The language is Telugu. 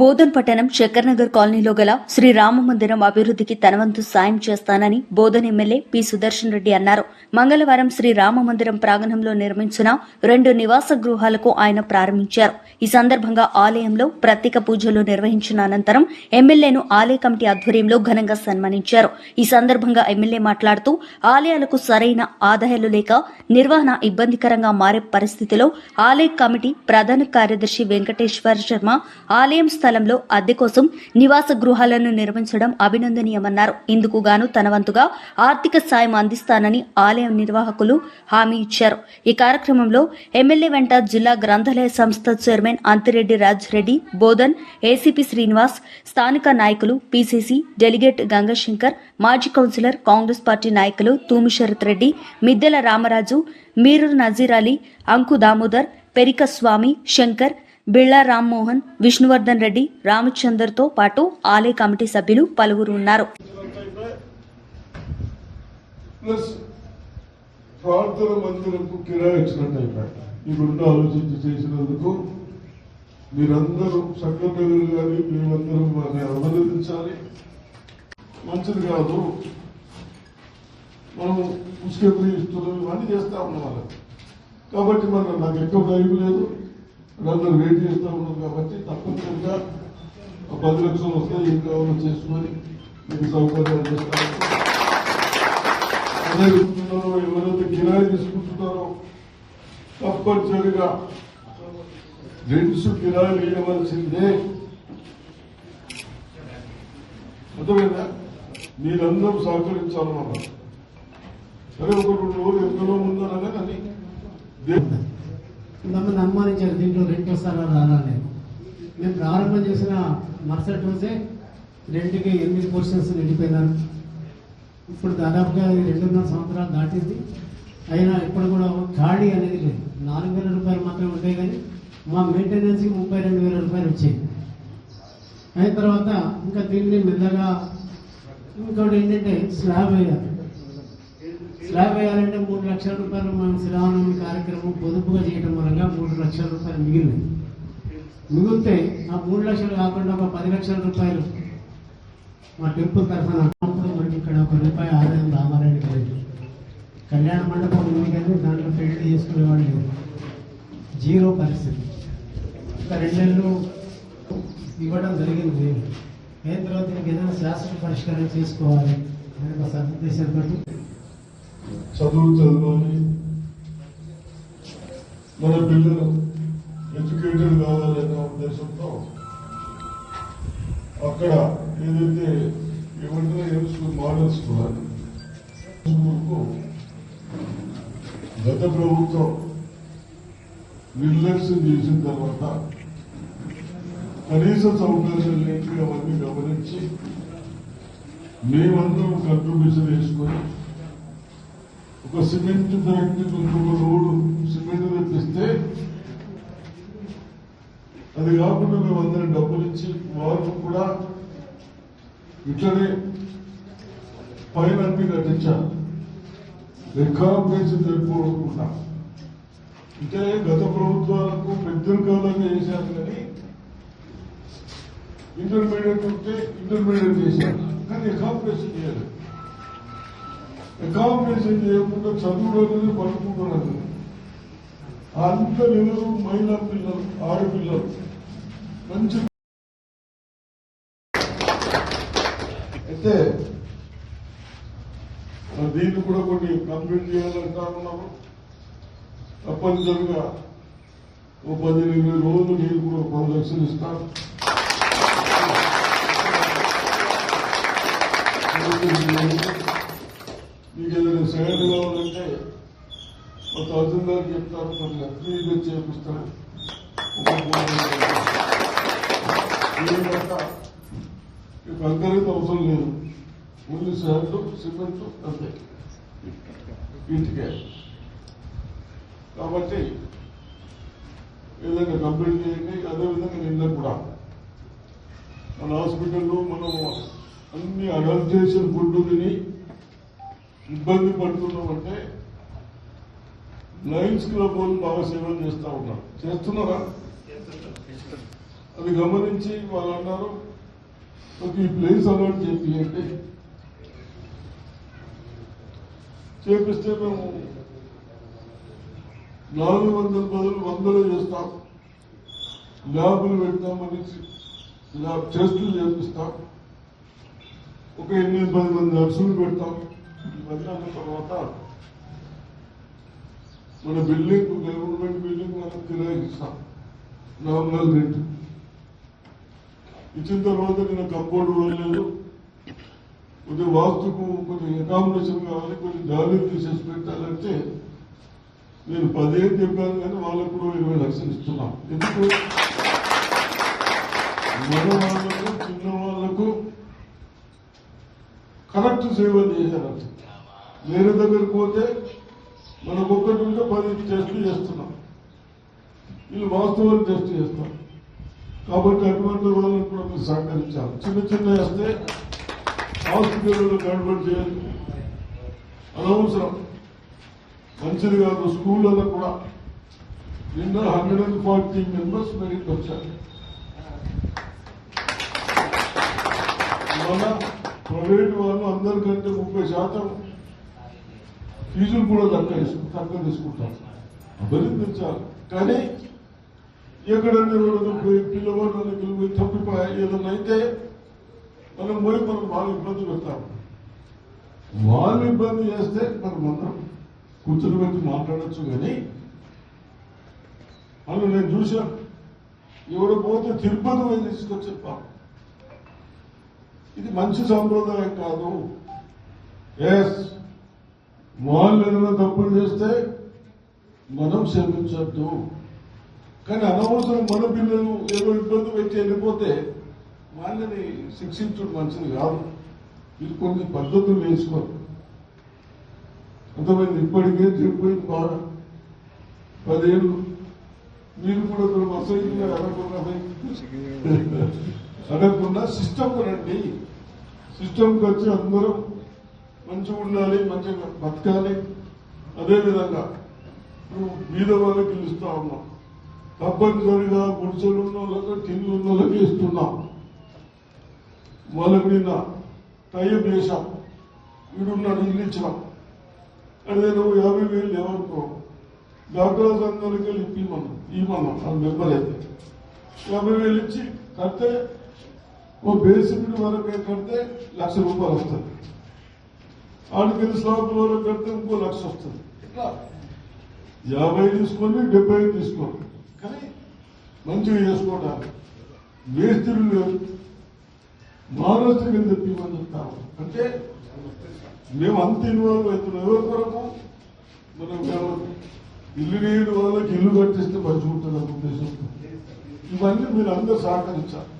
బోధన్ పట్టణం శంకర్నగర్ కాలనీలో గల శ్రీ రామ మందిరం అభివృద్ధికి తనవంతు సాయం చేస్తానని బోధన్ ఎమ్మెల్యే పి సుదర్శన్ రెడ్డి అన్నారు. మంగళవారం శ్రీ రామ మందిరం ప్రాంగణంలో నిర్మించిన రెండు నివాస గృహాలకు ఆయన ప్రారంభించారు. ఈ సందర్భంగా ఆలయంలో ప్రత్యేక పూజలు నిర్వహించిన అనంతరం ఎమ్మెల్యేను ఆలయ కమిటీ ఆధ్వర్యంలో ఘనంగా సన్మానించారు. ఈ సందర్భంగా ఎమ్మెల్యే మాట్లాడుతూ ఆలయాలకు సరైన ఆదాయాలు లేక నిర్వహణ ఇబ్బందికరంగా మారే పరిస్థితిలో ఆలయ కమిటీ ప్రధాన కార్యదర్శి వెంకటేశ్వర శర్మ ఆలయం స్థలంలో అద్దె కోసం నివాస గృహాలను నిర్మించడం అభినందనీయమన్నారు. ఇందుకు గాను తన వంతుగా ఆర్థిక సాయం అందిస్తానని ఆలయం నిర్వాహకులు హామీ ఇచ్చారు. ఈ కార్యక్రమంలో ఎమ్మెల్యే వెంట జిల్లా గ్రంథాలయ సంస్థ చైర్మన్ అంతిరెడ్డి రాజ్ రెడ్డి బోధన్ ఏసీపీ శ్రీనివాస్ స్థానిక నాయకులు పీసీసీ డెలిగేట్ గంగశంకర్ మాజీ కౌన్సిలర్ కాంగ్రెస్ పార్టీ నాయకులు తూమి శరత్ రెడ్డి మిద్దెల రామరాజు మీరు నజీర్ అలీ అంకు దామోదర్ పెరిక స్వామి శంకర్ బిళ్ళా రామ్మోహన్ విష్ణువర్ధన్ రెడ్డి రామచందర్తో పాటు ఆలయ కమిటీ సభ్యులు పలువురు ఉన్నారు. ప్రార్థన కిరాయి ఇచ్చినట్టు అయిపోయాడు ఈ రెండు ఆలోచించి చేసినందుకు మీరందరూ మేమందరూ వారిని అభినందించాలి. మంచిది కాదు. మనం ముస్లింలు ఇస్తున్నాం ఇవన్నీ చేస్తా ఉన్నాం కాబట్టి మన నాకు ఎక్కువ టైం లేదు. అందరూ వెయిట్ చేస్తూ ఉన్నాం కాబట్టి తప్పనిసరిగా పది లక్షలు వస్తే ఏం కావాలో చేసుకొని మీకు సౌకర్యాలు చేస్తాను అదే విధంగా ఎవరైతే కిరాయి తీసుకుంటున్నారో తప్పనిసరిగా రెంట్స్ కిరాయి వేయవలసిందే. అర్థమైందా? మీరందరూ సహకరించాలన్నమాట. సరే ఒక రెండు రోజులు ఎంతలో ఉందనగా కానీ దే- కొంతమంది అనుమానించారు దీంట్లో రెంట్ వస్తారా రారా అని మేము ప్రారంభం చేసిన మరుసటి రోజే రెంట్కి ఎనిమిది పోర్షన్స్ నిండిపోయినారు ఇప్పుడు దాదాపుగా రెండున్నర సంవత్సరాలు దాటింది. అయినా ఇప్పుడు కూడా ఖాళీ అనేది లేదు. నాలుగు వేల రూపాయలు మాత్రమే ఉంటాయి కానీ మా మెయింటెనెన్స్కి ముప్పై రెండు వేల రూపాయలు వచ్చాయి. అయిన తర్వాత ఇంకా దీన్ని మెల్లగా ఇంకోటి ఏంటంటే స్లాబ్ వేయాలి. స్లాబ్ వేయాలంటే మూడు లక్షల రూపాయలు మనం శ్రీరామనవమి కార్యక్రమం పొదుపుగా చేయడం వల్ల మూడు లక్షల రూపాయలు మిగిలినాయి మిగిలితే ఆ మూడు లక్షలు కాకుండా ఒక పది లక్షల రూపాయలు మా టెంపుల్ తరఫున మనకి ఇక్కడ ఒక రూపాయి ఆదాయం రామారాయుడికి లేదు కళ్యాణ మండపం ఉంది కానీ దాంట్లో పెళ్ళి చేసుకునేవాళ్ళు లేదు జీరో పరిస్థితి. ఒక రెండు నెలలు ఇవ్వడం జరిగింది. అయిన తర్వాత దీనికి ఏదైనా శాస్త్ర పరిష్కారం చేసుకోవాలి. అనే ఒక సదుద్దేశంతో చదువు చదవాలి మన పిల్లలు ఎడ్యుకేటెడ్ కావాలనే ఉద్దేశంతో అక్కడ ఏదైతే ఏమంటారో ఏం స్కూల్ మోడల్ స్కూల్ అని స్కూల్కు గత ప్రభుత్వం నిర్లక్ష్యం చేసిన తర్వాత కనీస సౌకర్యాలు లేని అవన్నీ గమనించి మేమందరం కంట్రిబ్యూషన్ వేసుకొని ఒక సిమెంట్ ఫ్యాక్టరీ ఇంకొక రోడ్డు సిమెంట్ తెప్పిస్తే అది కాకుండా మేము అందరం డబ్బులు ఇచ్చి వారు కూడా ఇట్లనే పైన అన్ని రికార్డ్ రికాంబేషన్ జరుపుకోకుండా అంటే గత ప్రభుత్వాలకు పెద్దలు కాలంగా చేశారు కానీ ఇంటర్మీడియట్ ఉంటే ఇంటర్మీడియట్ చేశారు. కానీ రికాంబేషన్ చేయాలి అకామిడేషన్ చేయకుండా చదువు అనేది పడుకుంటున్నారు అంత నిలరు మహిళా పిల్లలు ఆడపిల్లలు. మంచి అయితే దీన్ని కూడా కొన్ని కంప్లీట్ చేయాలంటా ఉన్నాము. తప్పనిసరిగా ఓ పది ఇరవై రోజులు నేను కూడా ఒక పది లక్షలు ఇస్తాను మీకు ఏదైనా సైడ్ కావాలంటే మా తహసీల్దార్ చెప్తారు మరి లక్ష్మీగా చేపిస్తారు. ఒక కంకరీత అవసరం లేదు. ఓన్లీ శాండ్ సిమెంట్ అంతే. ఇంటికే. కాబట్టి ఏదైనా కంప్లీట్ చేయండి. అదేవిధంగా నిన్న కూడా. మన హాస్పిటల్లో మనం అన్ని అడల్టేషన్ ఫుడ్ తిని ఇబ్బంది పడుతున్నామంటే లయన్స్ క్లబ్ వాళ్ళు బాగా సేవలు చేస్తూ ఉన్నారు చేస్తున్నారా? అది గమనించి వాళ్ళు అన్నారు ఒక ఈ ప్లేస్ అలాంటి చెప్పి అంటే చేపిస్తే మేము నాలుగు వందల బదులు వందలు చేస్తాం. ల్యాబులు పెడతామని ల్యాబ్ టెస్టులు చేపిస్తాం. ఒక ఎనిమిది పది మంది నర్సులు పెడతాం. ఇవన్నీ తర్వాత మన బిల్డింగ్ గవర్నమెంట్ బిల్డింగ్ మనం కిరాయిస్తాం నామినల్ రేట్ ఇచ్చిన తర్వాత నేను కంపౌండ్ వెళ్ళలేదు కొంచెం వాస్తుకు కొంచెం అకామిడేషన్ కావాలి కొంచెం గాలి తీసేసి పెట్టాలంటే నేను పదిహేను చెప్పాను కానీ వాళ్ళకు కూడా ఇరవై లక్షలు ఇస్తున్నాం. ఎందుకు? మన వాళ్ళకు చిన్న వాళ్ళకు కరెక్ట్ సేవలు చేశారు. వేరే దగ్గరికి పోతే మనకు ఒక్కటి ఉంటే పది టెస్టులు చేస్తున్నాం. వీళ్ళు వాస్తవాలు టెస్ట్ చేస్తాం కాబట్టి అటువంటి వాళ్ళని కూడా మీరు సహకరించాలి. చిన్న చిన్న వేస్తే హాస్పిటల్లో గడబడి చేయాలి. అనవసరం మంచిది కాదు. స్కూళ్ళలో కూడా నిన్న hundred and forty members merit వచ్చారు. మన ప్రైవేట్ వాళ్ళు అందరికంటే ముప్పై శాతం ఫీజులు కూడా తక్కువ తీసుకు- తక్కువ తీసుకుంటారు అభినందించాలి కానీ ఎక్కడైనా ఎవరైనా పోయి పిల్లవాళ్ళకి పోయి తప్పిపోయి ఏదైనా అయితే మనం పోయి మనం వాళ్ళు ఇబ్బంది పెడతాం. వాళ్ళు ఇబ్బంది చేస్తే మనం అందరం కూర్చుని పెట్టి మాట్లాడచ్చు కానీ వాళ్ళు నేను చూశాను ఎవరు పోతే తిరుపతి పోయి తీసుకొచ్చి చెప్పాం ఇది మంచి సంప్రదాయం కాదు. ఎస్ వాళ్ళు ఏదైనా తప్పులు చేస్తే మనం క్షమించద్దు. కానీ అనవసరం మన పిల్లలు ఏదో ఇబ్బంది పెట్టి వెళ్ళిపోతే వాళ్ళని శిక్షించడం మంచిది కాదు. ఇది కొన్ని పద్ధతులు వేసుకోరు కొంతమంది ఇప్పటికే చెప్పిపోయింది బాగా పదేళ్ళు మీరు కూడా ఇప్పుడు మసైదుగా అడగకుండా అడగకుండా సిస్టమ్ రండి. సిస్టమ్కి వచ్చి అందరూ మంచిగా ఉండాలి మంచిగా బతకాలి. అదేవిధంగా ఇప్పుడు మీద వాళ్ళకి ఇల్లు ఉన్నాం తప్పనిసరిగా గుడిసెలు ఉన్న వాళ్ళకి టిన్లు ఉన్న వాళ్ళకి ఇస్తున్నాం. వాళ్ళకి నిన్న టైం చేశాం వీడున్నాడు ఇల్లు ఇచ్చినాం. అదే నువ్వు యాభై వేలు లేవనుకో. డాక్టర్ సంఘానికి వెళ్ళి ఇప్పిమన్నాం ఇవ్వమన్నాం ఆ మెంబర్ అయితే యాభై వేలు ఇచ్చి కడితే ఓ బేసిక్ వరకు కడితే లక్ష రూపాయలు వస్తుంది ఆడికి స్లాబ్ వరకు కడితే ఇంకో లక్ష వస్తుంది. ఇట్లా. యాభై తీసుకొని డెబ్బై తీసుకోండి. కానీ మంచిగా చేసుకోవడానికి వేస్తులు లేవు మానసిక తెప్పిమని చెప్తాము అంటే మేము అంత ఇన్వాల్వ్ అవుతున్నాం. ఎవరి కొరకు? మనం ఇల్లు లేని వాళ్ళకి ఇల్లు కట్టిస్తే మంచిగా ఉంటుంది ఉద్దేశంతో. ఇవన్నీ మీరు అందరూ సహకరించాలి.